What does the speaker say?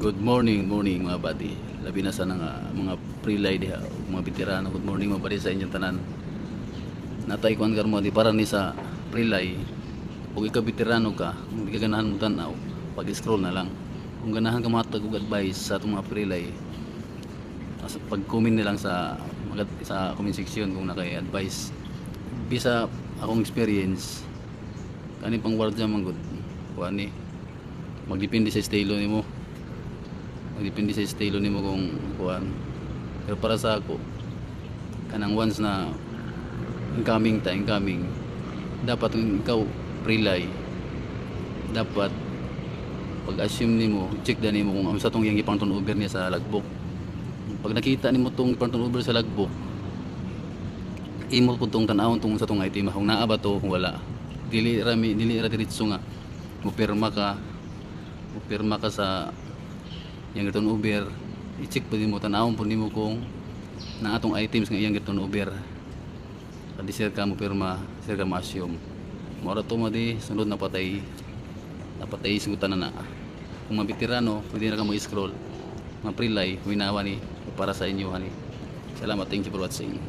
Good morning, morning mga buddy. Labi na sa nga mga pre-lay diha, mga veterano. Good morning mga buddy sa inyong tanan. Natay ko ang karmo di para ni sa pre-lay. Kung ikaw veterano ka, kung di ka ganahan mo tanaw, pag-scroll na lang. Kung ganahan ka matag og advice sa itong mga pre-lay, pag-comment na lang sa sa comment section kung nakay-advice. Bisa akong experience, kani pang word dyan man good. Kuha ni, magdepende sa estilo nimo magdepende sa estilo nimo kung kuan pero para sa ako kanang once na incoming ta incoming dapat ikaw relay dapat pag assume nimo check dan nimo kung ano sa tong iyang ipang turnover niya sa logbook. Pag nakita nimo tong ipang turnover sa logbook imo pud tong tan-awon tong sa tong item. Kung naa ba to kung wala. Dili rami dili ra diretso nga mo ka mo ka sa yang giton Uber i-check po nimo tanawon kung na atong items nga iyang giton Uber. Kadi sir ka mo pirma sir ka ma-assume. Mora to madi sunod na patay napatay sigutan na na. Kung mga veterano pwede na ka mo scroll mga pre-lay winawa ni para sa inyo hani salamat thank you for watching